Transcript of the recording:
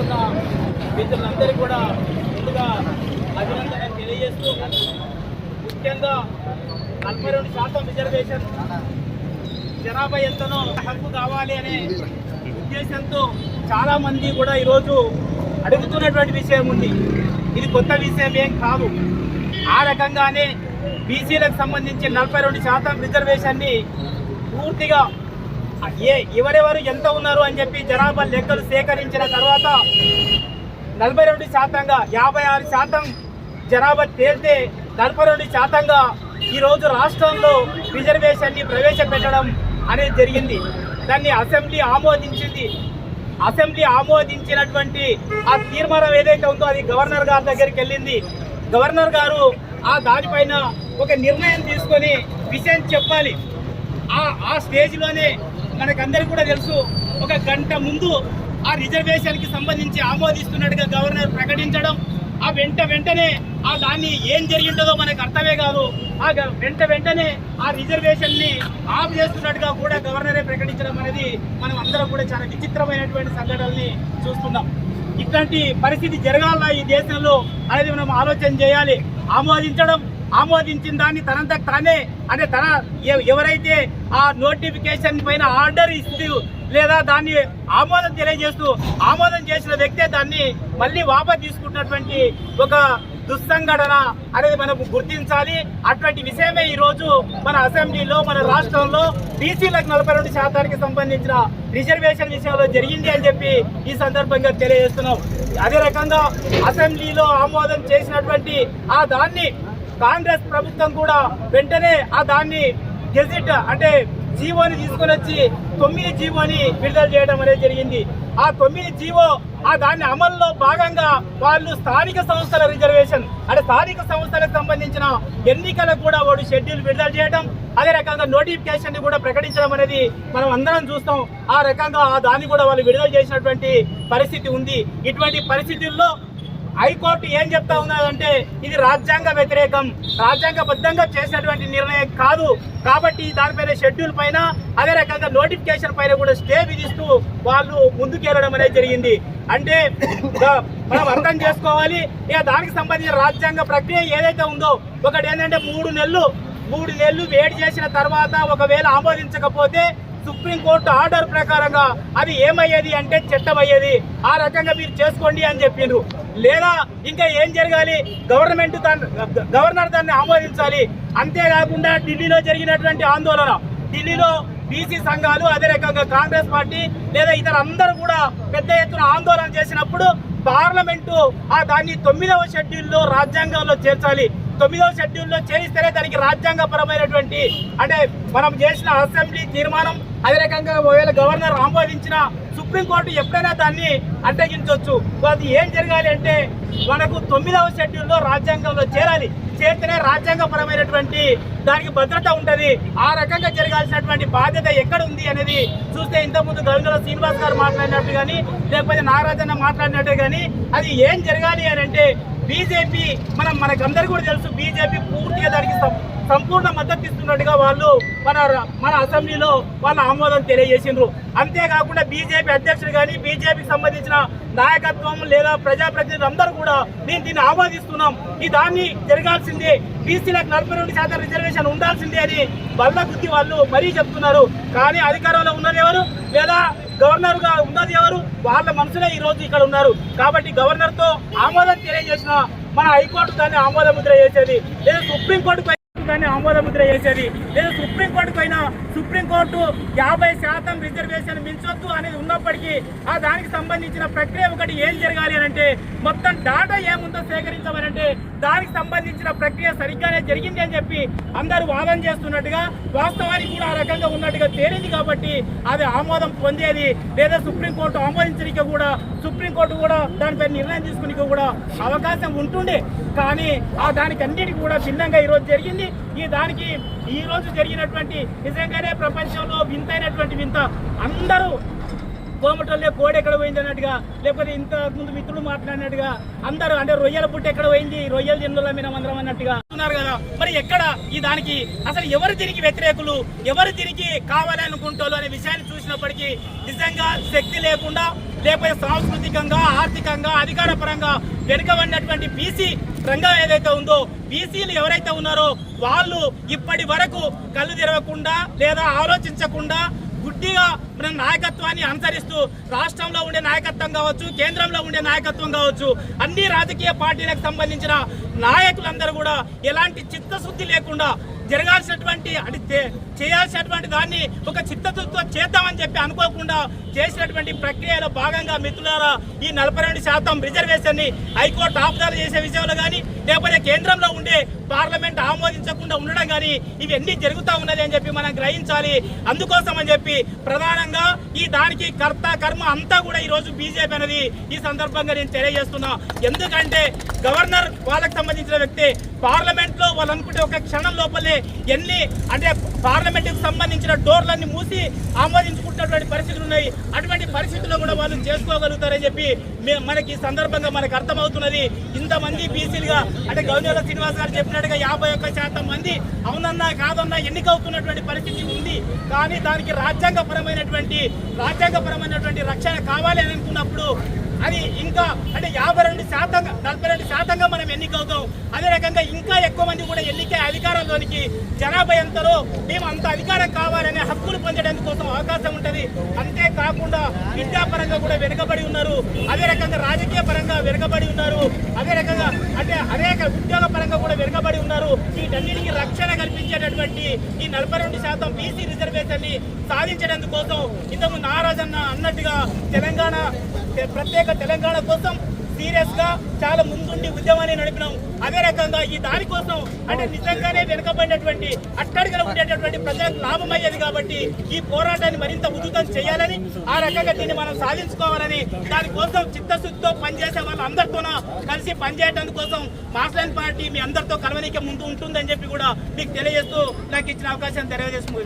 పాల్గొన్న మిత్రులందరికీ కూడా ముందుగా అభినందన తెలియజేస్తూ ముఖ్యంగా నలభై రెండు శాతం రిజర్వేషన్ జనాభా ఎంతనో హక్కు కావాలి అనే ఉద్దేశంతో చాలా మంది కూడా ఈరోజు అడుగుతున్నటువంటి విషయం ఉంది. ఇది కొత్త విషయం ఏం కాదు. ఆ రకంగానే బీసీలకు సంబంధించి నలభై రెండు శాతం రిజర్వేషన్ని పూర్తిగా ఏ ఎవరెవరు ఎంత ఉన్నారు అని చెప్పి జనాభా లెక్కలు సేకరించిన తర్వాత నలభై రెండు శాతంగా యాభై ఆరు శాతం జనాభా తేలితే నలభై రెండు శాతంగా ఈరోజు రాష్ట్రంలో రిజర్వేషన్ని ప్రవేశపెట్టడం అనేది జరిగింది. దాన్ని అసెంబ్లీ ఆమోదించింది. అసెంబ్లీ ఆమోదించినటువంటి ఆ తీర్మానం ఏదైతే ఉందో అది గవర్నర్ గారి దగ్గరికి వెళ్ళింది. గవర్నర్ గారు ఆ దానిపైన ఒక నిర్ణయం తీసుకొని విషయం చెప్పాలి. ఆ ఆ స్టేజ్లోనే మనకందరికీ కూడా తెలుసు ఒక గంట ముందు ఆ రిజర్వేషన్కి సంబంధించి ఆమోదిస్తున్నట్టుగా గవర్నర్ ప్రకటించడం ఆ వెంట వెంటనే ఆ దాన్ని ఏం జరిగిందో మనకు అర్థమే కాదు. ఆ గ- వెంట వెంటనే ఆ రిజర్వేషన్ని ఆఫ్ చేస్తున్నట్టుగా కూడా గవర్నరే ప్రకటించడం అనేది మనం అందరం కూడా చాలా విచిత్రమైనటువంటి సంఘటనల్ని చూస్తున్నాం. ఇట్లాంటి పరిస్థితి జరగాల ఈ దేశంలో అనేది మనం ఆలోచన చేయాలి. ఆమోదించడం ఆమోదించిన దాన్ని తనంత తానే అంటే తన ఎవరైతే ఆ నోటిఫికేషన్ పైన ఆర్డర్ ఇస్తూ లేదా దాన్ని ఆమోదం తెలియజేస్తూ ఆమోదం చేసిన వ్యక్తే దాన్ని మళ్ళీ వాపస్ తీసుకున్నటువంటి ఒక దుస్సంఘటన అనేది మనం గుర్తించాలి. అటువంటి విషయమే ఈరోజు మన అసెంబ్లీలో మన రాష్ట్రంలో బీసీలకు నలభై రెండు శాతానికి సంబంధించిన రిజర్వేషన్ విషయంలో జరిగింది అని చెప్పి ఈ సందర్భంగా తెలియజేస్తున్నాం. అదే రకంగా అసెంబ్లీలో ఆమోదం చేసినటువంటి ఆ దాన్ని కాంగ్రెస్ ప్రభుత్వం కూడా వెంటనే ఆ దాన్ని గెజిట్ అంటే జీవోని తీసుకొని వచ్చి తొమ్మిది జీవోని విడుదల చేయడం అనేది జరిగింది. ఆ తొమ్మిది జీవో ఆ దాని అమల్లో భాగంగా వాళ్ళు స్థానిక సంస్థల రిజర్వేషన్ అంటే స్థానిక సంస్థలకు సంబంధించిన ఎన్నికలకు కూడా వాడు షెడ్యూల్ విడుదల చేయడం అదే రకంగా నోటిఫికేషన్ని కూడా ప్రకటించడం అనేది మనం అందరం చూస్తాం. ఆ రకంగా ఆ దాన్ని కూడా వాళ్ళు విడుదల చేసినటువంటి పరిస్థితి ఉంది. ఇటువంటి పరిస్థితుల్లో హైకోర్టు ఏం చెప్తా ఉన్నదంటే ఇది రాజ్యాంగ వ్యతిరేకం. రాజ్యాంగబద్ధంగా చేసినటువంటి నిర్ణయం కాదు. కాబట్టి దానిపైన షెడ్యూల్ పైన అదే రకంగా నోటిఫికేషన్ పైన కూడా స్టే విధిస్తూ వాళ్ళు ముందుకెళ్ళడం అనేది జరిగింది. అంటే మనం అర్థం చేసుకోవాలి. ఇక దానికి సంబంధించిన రాజ్యాంగ ప్రక్రియ ఏదైతే ఉందో ఒకటి ఏంటంటే మూడు నెలలు మూడు నెలలు వేడి చేసిన తర్వాత ఒకవేళ ఆమోదించకపోతే సుప్రీంకోర్టు ఆర్డర్ ప్రకారంగా అది ఏమయ్యేది అంటే చట్టం ఆ రకంగా మీరు చేసుకోండి అని చెప్పిండ్రు. లేదా ఇంకా ఏం జరగాలి? గవర్నమెంట్ దాన్ని గవర్నర్ దాన్ని ఆమోదించాలి. అంతేకాకుండా ఢిల్లీలో జరిగినటువంటి ఆందోళన. ఢిల్లీలో బీసీ సంఘాలు అదే రకంగా కాంగ్రెస్ పార్టీ లేదా ఇతర అందరూ కూడా పెద్ద ఎత్తున ఆందోళన చేసినప్పుడు పార్లమెంటు ఆ దాన్ని తొమ్మిదవ షెడ్యూల్లో రాజ్యాంగంలో చేర్చాలి. తొమ్మిదవ షెడ్యూల్లో చేరిస్తేనే దానికి రాజ్యాంగపరమైనటువంటి అంటే మనం చేసిన అసెంబ్లీ తీర్మానం అదే రకంగా ఒకవేళ గవర్నర్ ఆమోదించిన సుప్రీంకోర్టు ఎప్పుడైనా దాన్ని అడ్డగించవచ్చు అది ఏం జరగాలి అంటే మనకు తొమ్మిదవ షెడ్యూల్లో రాజ్యాంగంలో చేరాలి. చేస్తేనే రాజ్యాంగపరమైనటువంటి దానికి భద్రత ఉంటుంది. ఆ రకంగా జరగాల్సినటువంటి బాధ్యత ఎక్కడ ఉంది అనేది చూస్తే ఇంతకుముందు గవర్నర్ శ్రీనివాస్ గారు మాట్లాడినట్టు కానీ లేకపోతే నాగరాజన్న మాట్లాడినట్టు కానీ అది ఏం జరగాలి అని అంటే బీజేపీ మనం మనకందరికీ కూడా తెలుసు బీజేపీ పూర్తిగా దానికి సంపూర్ణ మద్దతు ఇస్తున్నట్టుగా వాళ్ళు మన మన అసెంబ్లీలో వాళ్ళ ఆమోదం తెలియజేసిండ్రు. అంతేకాకుండా బీజేపీ అధ్యక్షుడు కానీ బీజేపీకి సంబంధించిన నాయకత్వం లేదా ప్రజాప్రతినిధులు అందరూ కూడా నేను దీన్ని ఆమోదిస్తున్నాం. ఈ దాన్ని జరగాల్సిందే. బీసీలకు నలభై రెండు శాతం రిజర్వేషన్ ఉండాల్సిందే అని బల్ల గుద్ది వాళ్ళు మరీ చెప్తున్నారు. కానీ అధికారంలో ఉన్నది ఎవరు? లేదా గవర్నర్గా ఉన్నది ఎవరు? వాళ్ళ మనసులే ఈ రోజు ఇక్కడ ఉన్నారు. కాబట్టి గవర్నర్తో ఆమోదం తెలియజేసిన మన హైకోర్టు దాన్ని ఆమోద ముద్ర చేసేది. లేదా సుప్రీంకోర్టు పై దాన్ని ఆమోద ముద్ర చేసేది లేదా సుప్రీంకోర్టు పైన సుప్రీంకోర్టు యాభై శాతం రిజర్వేషన్ మించొద్దు అనేది ఉన్నప్పటికీ ఆ దానికి సంబంధించిన ప్రక్రియ ఒకటి ఏం జరగాలి అని అంటే మొత్తం డాటా ఏముందో సేకరించమనంటే దానికి సంబంధించిన ప్రక్రియ సరిగ్గానే జరిగింది అని చెప్పి అందరూ వాదన చేస్తున్నట్టుగా వాస్తవానికి కూడా ఆ రకంగా ఉన్నట్టుగా తేలింది కాబట్టి అది ఆమోదం పొందేది. లేదా సుప్రీంకోర్టు ఆమోదించడానికి కూడా సుప్రీంకోర్టు కూడా దానిపై నిర్ణయం తీసుకునే కూడా అవకాశం ఉంటుండే. కానీ ఆ దానికి అన్నిటికీ కూడా భిన్నంగా ఈరోజు జరిగింది. ఈ దానికి ఈ రోజు జరిగినటువంటి నిజంగానే ప్రపంచంలో వింతైనటువంటి వింత. అందరూ కోమటోళ్ళే కోడి ఎక్కడ పోయింది అన్నట్టుగా లేకపోతే ఇంత ముందు మిత్రుడు మాట్లాడినట్టుగా అందరూ అంటే రొయ్యల పుట్టి ఎక్కడ పోయింది రొయ్యల జిన్నుల మీద మందరం అన్నట్టుగా ఉన్నారు కదా. మరి ఎక్కడ ఈ దానికి అసలు ఎవరు దీనికి వ్యతిరేకులు ఎవరు దీనికి కావాలనుకుంటారు అనే విషయాన్ని చూసినప్పటికీ నిజంగా శక్తి లేకుండా లేకపోతే సాంస్కృతికంగా ఆర్థికంగా అధికార పరంగా వెనుకబడినటువంటి బీసీ రంగం ఏదైతే ఉందో బీసీలు ఎవరైతే ఉన్నారో వాళ్ళు ఇప్పటి వరకు కళ్ళు తెరవకుండా లేదా ఆలోచించకుండా గుడ్డిగా మన నాయకత్వాన్ని అనుసరిస్తూ రాష్ట్రంలో ఉండే నాయకత్వం కావచ్చు కేంద్రంలో ఉండే నాయకత్వం కావచ్చు అన్ని రాజకీయ పార్టీలకు సంబంధించిన నాయకులందరూ కూడా ఎలాంటి చిత్తశుద్ధి లేకుండా జరగాల్సినటువంటి అంటే చేయాల్సినటువంటి దాన్ని ఒక చిత్తశుద్ధితో చేద్దామని చెప్పి అనుకోకుండా చేసినటువంటి ప్రక్రియలో భాగంగా మిత్రులారా ఈ నలభై రెండు శాతం రిజర్వేషన్ని హైకోర్టు ఆపుదల చేసే విషయంలో కానీ లేకపోతే కేంద్రంలో ఉండే పార్లమెంట్ ఆమోదించకుండా ఉండడం కానీ ఇవన్నీ జరుగుతూ ఉన్నది అని చెప్పి మనం గ్రహించాలి. అందుకోసం అని చెప్పి ప్రధానంగా ఈ దానికి కర్త కర్మ అంతా కూడా ఈ రోజు బీజేపీ అనేది ఈ సందర్భంగా నేను తెలియజేస్తున్నా. ఎందుకంటే గవర్నర్ వాళ్ళకి సంబంధించిన వ్యక్తి పార్లమెంట్లో వాళ్ళు అనుకుంటే ఒక క్షణం లోపలే ఎన్ని అంటే పార్లమెంట్ సంబంధించిన డోర్లన్నీ మూసి ఆమోదించుకుంటున్నటువంటి పరిస్థితులు ఉన్నాయి. అటువంటి పరిస్థితుల్లో కూడా వాళ్ళు చేసుకోగలుగుతారని చెప్పి మనకి ఈ సందర్భంగా మనకు అర్థమవుతున్నది. ఇంతమంది బీసీలుగా అంటే గౌనెల శ్రీనివాస్ గారు చెప్పినట్టుగా యాభై ఒక్క శాతం మంది అవునన్నా కాదన్నా ఎన్నికవుతున్నటువంటి పరిస్థితి ఉంది. కానీ దానికి రాజ్యాంగపరమైనటువంటి రాజ్యాంగపరమైనటువంటి రక్షణ కావాలి అని అనుకున్నప్పుడు అది ఇంకా అంటే యాభై రెండు శాతం నలభై రెండు శాతంగా మనం ఎన్నికవుతాం అదే రకంగా ఇంకా ఎక్కువ మంది కూడా ఎన్నికే అధికారంలోనికి జనాభా ఎంతలో మేము అంత అధికారం కావాలనే హక్కులు పొందడానికి కోసం అవకాశం ఉంటుంది. అంతేకాకుండా విద్యాపరంగా కూడా వెనుకబడి ఉన్నారు. అదే రకంగా రాజకీయ పరంగా వెనుకబడి ఉన్నారు. అదే రకంగా అంటే అనేక ఉద్యోగ పరంగా కూడా వెనుకబడి ఉన్నారు. వీటన్నిటికీ రక్షణ కల్పించేటటువంటి ఈ నలభై రెండు శాతం బీసీ రిజర్వేషన్ని సాధించడానికి కోసం ఇంతకు నారాజన్న అన్నట్టుగా తెలంగాణ ప్రత్యేక తెలంగాణ కోసం సీరియస్గా చాలా ముందుండి ఉద్యమాన్ని నడిపినాం. అదే రకంగా ఈ దానికోసం అంటే నిజంగానే వెనుకబడినటువంటి అట్టడిగలు ఉండేటటువంటి ప్రజలకు లాభం అయ్యేది కాబట్టి ఈ పోరాటాన్ని మరింత ఉధృతం చేయాలని ఆ రకంగా దీన్ని మనం సాధించుకోవాలని దానికోసం చిత్తశుద్ధితో పనిచేసే వాళ్ళందరితోన కలిసి పనిచేయడం కోసం మాస్లైన్ పార్టీ మీ అందరితో కలవనీకి ముందు ఉంటుందని చెప్పి కూడా మీకు తెలియజేస్తూ నాకు ఇచ్చిన అవకాశం తెలియజేస్తుంది